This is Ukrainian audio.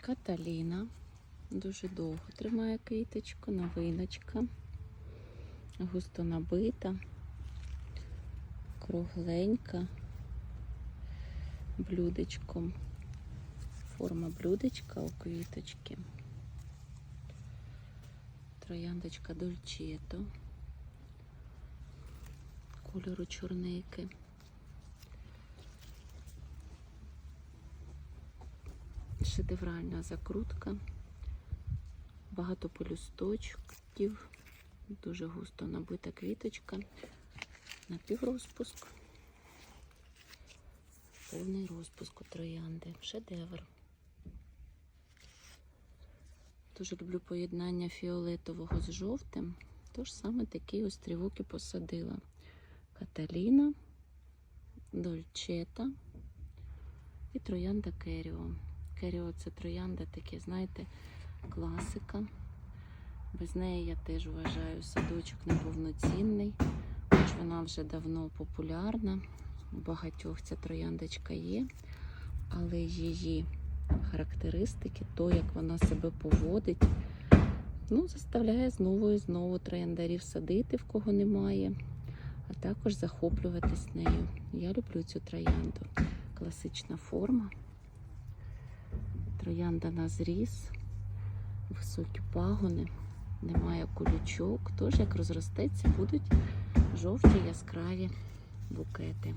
Каталіна. Дуже довго тримає квіточку, новиночка. Густо набита, кругленька, блюдечком. Форма блюдечка у квіточки. Трояндочка дольчето. Кольору чорники. Шедевральна закрутка. Багато полюсточків. Дуже густо набита квіточка. Напіврозпуск. Повний розпуск у троянди. Шедевр. Дуже люблю поєднання фіолетового з жовтим. Тож саме такий острівок і посадила. Каталіна, Дольчета і троянда Керіо. Керіо це троянда таке, знаєте, класика. Без неї я теж вважаю садочок неповноцінний, хоч вона вже давно популярна. У багатьох ця трояндочка є, але її характеристики, то, як вона себе поводить, ну, заставляє знову і знову трояндарів садити, в кого немає, а також захоплюватись нею. Я люблю цю троянду. Класична форма. Троянда на зріз, високі пагони, немає колючок, тож як розростеться, будуть жовті яскраві букети.